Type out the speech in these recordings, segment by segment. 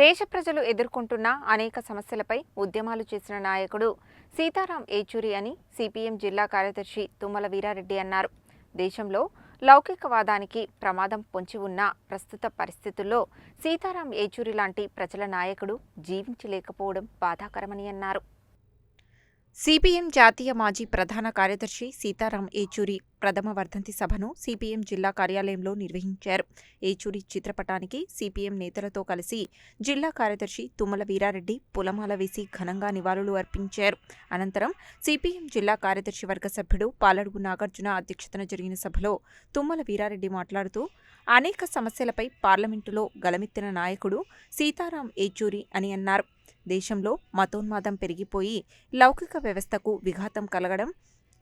దేశ ప్రజలు ఎదుర్కొంటున్న అనేక సమస్యలపై ఉద్యమాలు చేసిన నాయకుడు సీతారాం ఏచూరి అని సిపిఎం జిల్లా కార్యదర్శి తుమ్మల వీరారెడ్డి అన్నారు. దేశంలో లౌకికవాదానికి ప్రమాదం పొంచి ఉన్న ప్రస్తుత పరిస్థితుల్లో సీతారాం ఏచూరి లాంటి ప్రజల నాయకుడు జీవించలేకపోవడం బాధాకరమని అన్నారు. సిపిఎం జాతీయ మాజీ ప్రధాన కార్యదర్శి సీతారాం ఏచూరి ప్రథమ వర్ధంతి సభను సిపిఎం జిల్లా కార్యాలయంలో నిర్వహించారు. ఏచూరి చిత్రపటానికి సిపిఎం నేతలతో కలిసి జిల్లా కార్యదర్శి తుమ్మల వీరారెడ్డి పులమాల వేసి ఘనంగా నివాళులు అర్పించారు. అనంతరం సిపిఎం జిల్లా కార్యదర్శి వర్గ సభ్యుడు పాలడుగు నాగార్జున అధ్యక్షతన జరిగిన సభలో తుమ్మల వీరారెడ్డి మాట్లాడుతూ అనేక సమస్యలపై పార్లమెంటులో గలమెత్తిన నాయకుడు సీతారాం ఏచూరి అని అన్నారు. దేశంలో మతోన్మాదం పెరిగిపోయి లౌకిక వ్యవస్థకు విఘాతం కలగడం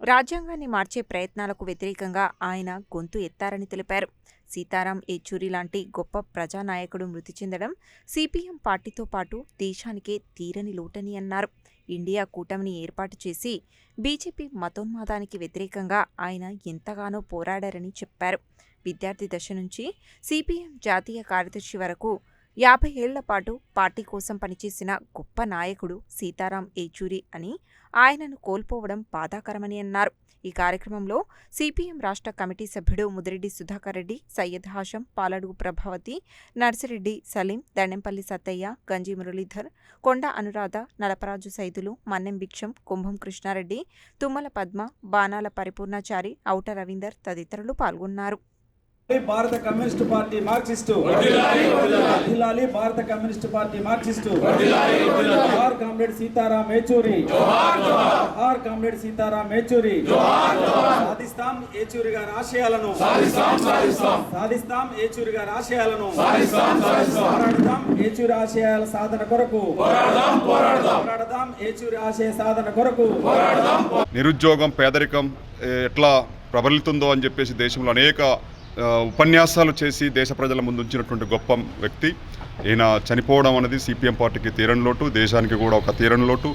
రాజ్యాంగాన్ని మార్చే ప్రయత్నాలకు వ్యతిరేకంగా ఆయన గొంతు ఎత్తారని తెలిపారు. సీతారాం ఏచూరి లాంటి గొప్ప ప్రజానాయకుడు మృతి చెందడం సిపిఎం పార్టీతో పాటు దేశానికే తీరని లోటని అన్నారు. ఇండియా కూటమిని ఏర్పాటు చేసి బీజేపీ మతోన్మాదానికి వ్యతిరేకంగా ఆయన ఎంతగానో పోరాడారని చెప్పారు. విద్యార్థి దశ నుంచి సిపిఎం జాతీయ కార్యదర్శి వరకు యాభై ఏళ్ళ పాటు పార్టీ కోసం పనిచేసిన గొప్ప నాయకుడు సీతారాం ఏచూరి అని ఆయనను కోల్పోవడం బాధాకరమని అన్నారు. ఈ కార్యక్రమంలో సిపిఎం రాష్ట్ర కమిటీ సభ్యుడు ముదిరెడ్డి సుధాకర్ రెడ్డి సయ్యద్ హాషం పాలడుగు ప్రభావతి నర్సిరెడ్డి సలీం దండెంపల్లి సత్తయ్య గంజి మురళీధర్ కొండ అనురాధ నలపరాజు సైదులు మన్నెం భిక్షం కుంభం కృష్ణారెడ్డి తుమ్మల పద్మ బాణాల పరిపూర్ణాచారి ఔట రవీందర్ తదితరులు పాల్గొన్నారు. భారత కమ్యూనిస్టు పార్టీ మార్క్సిస్టు. వర్ధిల్లాలి భారత కమ్యూనిస్టు పార్టీ మార్క్సిస్టు. జోహార్ కామ్రేడ్ సీతారాం ఏచూరి జోహార్ కామ్రేడ్ సీతారాం ఏచూరి సాధిస్తాం ఏచూరి గారి ఆశయాలను సాధిస్తాం. ఏచూరి గారి ఆశయాలను పోరాడదాం ఏచూరి ఆశయాల సాధన కొరకు. పోరాడదాం ఏచూరి ఆశయ సాధన కొరకు. నిరుద్యోగం పేదరికం ఎట్లా ప్రబలుతుందో అని చెప్పేసి దేశంలో అనేక ఉపన్యాసాలు చేసి దేశ ప్రజల ముందు ఉంచినటువంటి గొప్ప వ్యక్తి. ఈయన చనిపోవడం అనేది సిపిఎం పార్టీకి తీరని లోటు దేశానికి కూడా ఒక తీరని లోటు.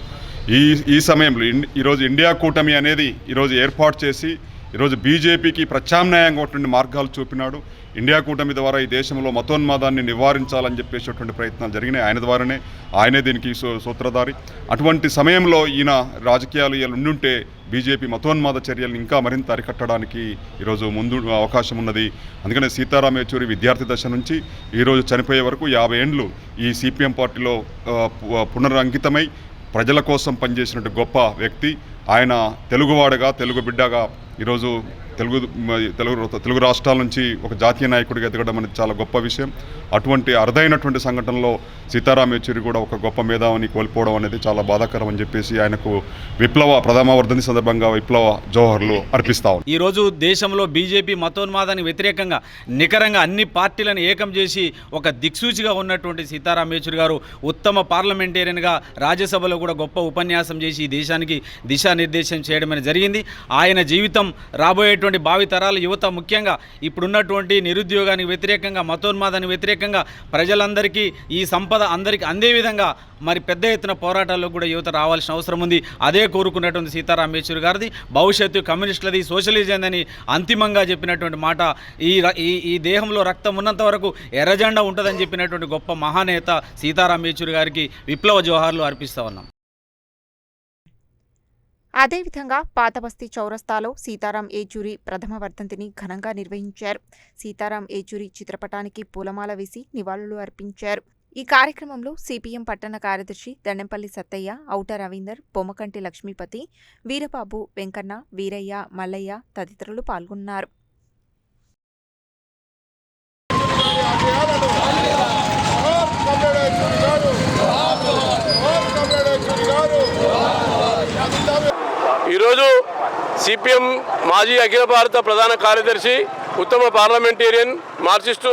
ఈ ఈ సమయంలో ఇన్- ఈరోజు ఇండియా కూటమి అనేది ఈరోజు ఏర్పాటు చేసి ఈరోజు బీజేపీకి ప్రత్యామ్నాయంగా ఉన్నటువంటి మార్గాలు చూపినాడు. ఇండియా కూటమి ద్వారా ఈ దేశంలో మతోన్మాదాన్ని నివారించాలని చెప్పేసేటువంటి ప్రయత్నాలు జరిగినాయి. ఆయన ద్వారానే ఆయనే దీనికి సూ- సూత్రధారి. అటువంటి సమయంలో ఈయన రాజకీయాలు ఇలా ఉండుంటే బీజేపీ మతోన్మాద చర్యలను ఇంకా మరింత అరికట్టడానికి ఈరోజు ముందు అవకాశం ఉన్నది. అందుకనే సీతారాం యేచూరి విద్యార్థి దశ నుంచి ఈరోజు చనిపోయే వరకు యాభై ఏండ్లు ఈ సిపిఎం పార్టీలో పు- పునరంకితమై ప్రజల కోసం పనిచేసినటువంటి గొప్ప వ్యక్తి. ఆయన తెలుగువాడుగా తెలుగు బిడ్డగా ఈరోజు తెలుగు తెలుగు తెలుగు రాష్ట్రాల నుంచి ఒక జాతీయ నాయకుడిగా ఎదగడం అనేది చాలా గొప్ప విషయం. అటువంటి అరుదైనటువంటి సంఘటనలో సీతారాం యేచూరి కూడా ఒక గొప్ప మేధావిని కోల్పోవడం అనేది చాలా బాధాకరం అని చెప్పేసి ఆయనకు విప్లవ ప్రథమవర్ధని సందర్భంగా విప్లవ జోహర్లు అర్పిస్తా ఈరోజు దేశంలో బీజేపీ మతోన్మాదానికి వ్యతిరేకంగా నికరంగా అన్ని పార్టీలను ఏకం చేసి ఒక దిక్సూచిగా ఉన్నటువంటి సీతారాం యేచూరి గారు ఉత్తమ పార్లమెంటేరియన్గా రాజ్యసభలో కూడా గొప్ప ఉపన్యాసం చేసి ఈ దేశానికి దిశానిర్దేశం చేయడం జరిగింది. ఆయన జీవితం రాబోయేటువంటి భావితరాల యువత ముఖ్యంగా ఇప్పుడున్నటువంటి నిరుద్యోగానికి వ్యతిరేకంగా మతోన్మాదానికి వ్యతిరేకంగా ప్రజలందరికీ ఈ సంపద అందరికీ అందే విధంగా మరి పెద్ద ఎత్తున పోరాటాల్లో కూడా యువత రావాల్సిన అవసరం ఉంది. అదే కోరుకున్నటువంటి సీతారాం యేచూరి గారిది. భవిష్యత్తు కమ్యూనిస్టులది సోషలిజం అని అంతిమంగా చెప్పినటువంటి మాట. ఈ ఈ ఈ దేహంలో రక్తం ఉన్నంత వరకు ఎర్రజెండా ఉంటుందని చెప్పినటువంటి గొప్ప మహానేత సీతారాం యేచూరి గారికి విప్లవ జోహార్లు అర్పిస్తా ఉన్నాం. అదేవిధంగా పాతబస్తీ చౌరస్తాలో సీతారాం ఏచూరి ప్రథమ వర్ధంతిని ఘనంగా నిర్వహించారు. సీతారాం ఏచూరి చిత్రపటానికి పూలమాల వేసి నివాళులు అర్పించారు. ఈ కార్యక్రమంలో సిపిఎం పట్టణ కార్యదర్శి దండంపల్లి సత్తయ్య ఔట రవీందర్ బొమ్మకంటి లక్ష్మీపతి వీరబాబు వెంకన్న వీరయ్య మల్లయ్య తదితరులు పాల్గొన్నారు. ఈరోజు సిపిఎం మాజీ అఖిల భారత ప్రధాన కార్యదర్శి ఉత్తమ పార్లమెంటేరియన్ మార్క్సిస్టు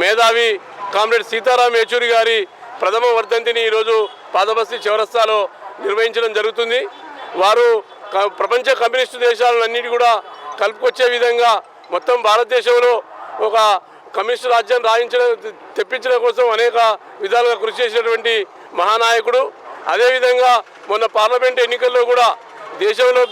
మేధావి కామ్రేడ్ సీతారాం యేచూరి గారి ప్రథమ వర్ధంతిని ఈరోజు పాదబస్తి చివరస్తాలో నిర్వహించడం జరుగుతుంది. వారు ప్రపంచ కమ్యూనిస్టు దేశాలన్నిటి కూడా కలుపుకొచ్చే విధంగా మొత్తం భారతదేశంలో ఒక కమ్యూనిస్టు రాజ్యం రాయించడం తెప్పించడం కోసం అనేక విధాలుగా కృషి చేసినటువంటి మహానాయకుడు. అదేవిధంగా మొన్న పార్లమెంట్ ఎన్నికల్లో కూడా దేశంలో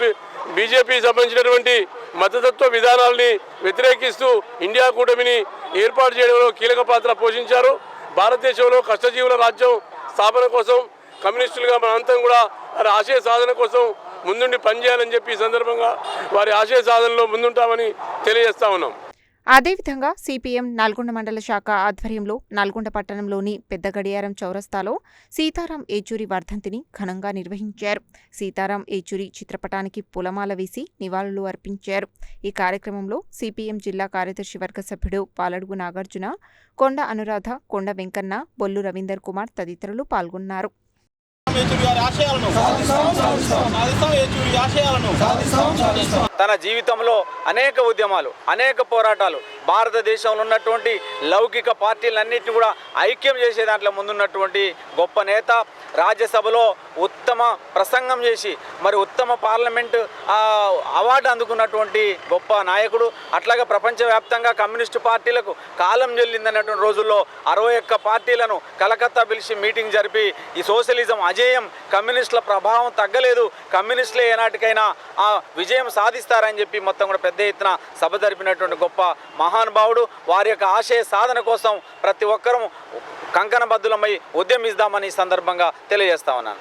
బీజేపీ సంబంధించినటువంటి మతతత్వ విధానాల్ని వ్యతిరేకిస్తూ ఇండియా కూటమిని ఏర్పాటు చేయడంలో కీలక పాత్ర పోషించారు. భారతదేశంలో కష్టజీవుల రాజ్యం స్థాపన కోసం కమ్యూనిస్టులుగా మనంతా కూడా వారి ఆశయ సాధన కోసం ముందుండి పనిచేయాలని చెప్పి ఈ సందర్భంగా వారి ఆశయ సాధనలో ముందుంటామని తెలియజేస్తా ఉన్నాం. అదేవిధంగా సిపిఎం నల్గొండ మండల శాఖ ఆధ్వర్యంలో నల్గొండ పట్టణంలోని పెద్ద గడియారం చౌరస్తాలో సీతారాం ఏచూరి వర్ధంతిని ఘనంగా నిర్వహించారు. సీతారాం ఏచూరి చిత్రపటానికి పూలమాల వేసి నివాళులు అర్పించారు. ఈ కార్యక్రమంలో సిపిఎం జిల్లా కార్యదర్శి వర్గ సభ్యుడు పాలడుగు నాగార్జున కొండ అనురాధ కొండ వెంకన్న బొల్లు రవీందర్ కుమార్ తదితరులు పాల్గొన్నారు. తన జీవితంలో అనేక ఉద్యమాలు అనేక పోరాటాలు భారతదేశంలో ఉన్నటువంటి లౌకిక పార్టీలన్నింటినీ కూడా ఐక్యం చేసే దాంట్లో ముందున్నటువంటి గొప్ప నేత రాజ్యసభలో ఉత్తమ ప్రసంగం చేసి మరి ఉత్తమ పార్లమెంట్ అవార్డు అందుకున్నటువంటి గొప్ప నాయకుడు అట్లాగే ప్రపంచవ్యాప్తంగా కమ్యూనిస్టు పార్టీలకు కాలం చెల్లిందన్నటువంటి రోజుల్లో అరవై ఒక్క పార్టీలను కలకత్తా పిలిచి మీటింగ్ జరిపి ఈ సోషలిజం అజేయం కమ్యూనిస్టుల ప్రభావం తగ్గలేదు కమ్యూనిస్టులే ఏనాటికైనా ఆ విజయం సాధిస్తారని చెప్పి మొత్తం కూడా పెద్ద ఎత్తున సభ జరిపినటువంటి గొప్ప మహానుభావుడు వారి యొక్క ఆశయ సాధన కోసం ప్రతి ఒక్కరూ కంకణబద్దులమై ఉద్యమిస్తామని ఈ సందర్భంగా తెలియజేస్తా ఉన్నాను.